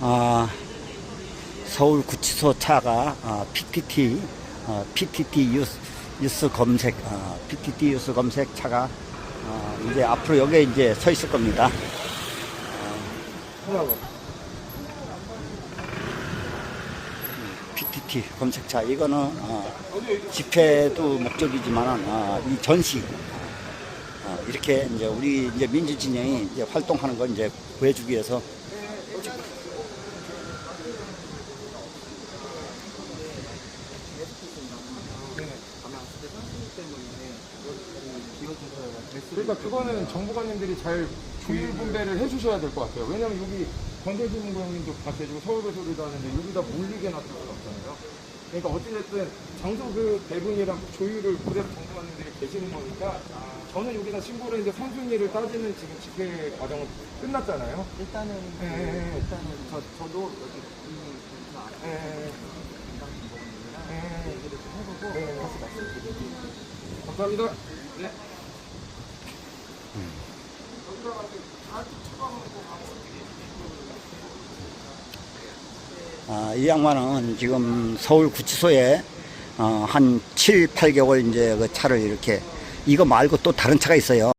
아, 서울 구치소 차가 아, PTT 어, PTT 뉴스, 뉴스 검색 어, PTT 뉴스 검색 차가 어, 이제 앞으로 여기에 이제 서 있을 겁니다. PTT 검색차 이거는 어, 집회도 목적이지만 어, 이 전시 어, 이렇게 이제 우리 이제 민주진영이 이제 활동하는 걸 이제 보여주기 위해서 그러니까 그거는 정부관님들이 잘 조율 분배를 해주셔야 될 것 같아요. 왜냐면 여기 건설주민고용님도 다 계시고 서울배소리도 하는데 여기다 몰리게 놔둘 수는 없잖아요. 그러니까 어찌됐든 장소 그 배분이랑 조율을 그대로 정부관님들이 계시는 거니까 저는 여기다 신고를 했는데 선순위를 따지는 지금 집회 과정은 끝났잖아요. 일단은 그, 예, 예, 예. 일단은 저 저도 여기 이미 그 예, 예, 담당 직원분이랑 예. 얘기를 좀 해보고 예. 다시 말씀드릴게요. 감사합니다. 네. 아, 이 양반은 지금 서울 구치소에 어, 한 7, 8개월 이제 그 차를 이렇게 이거 말고 또 다른 차가 있어요.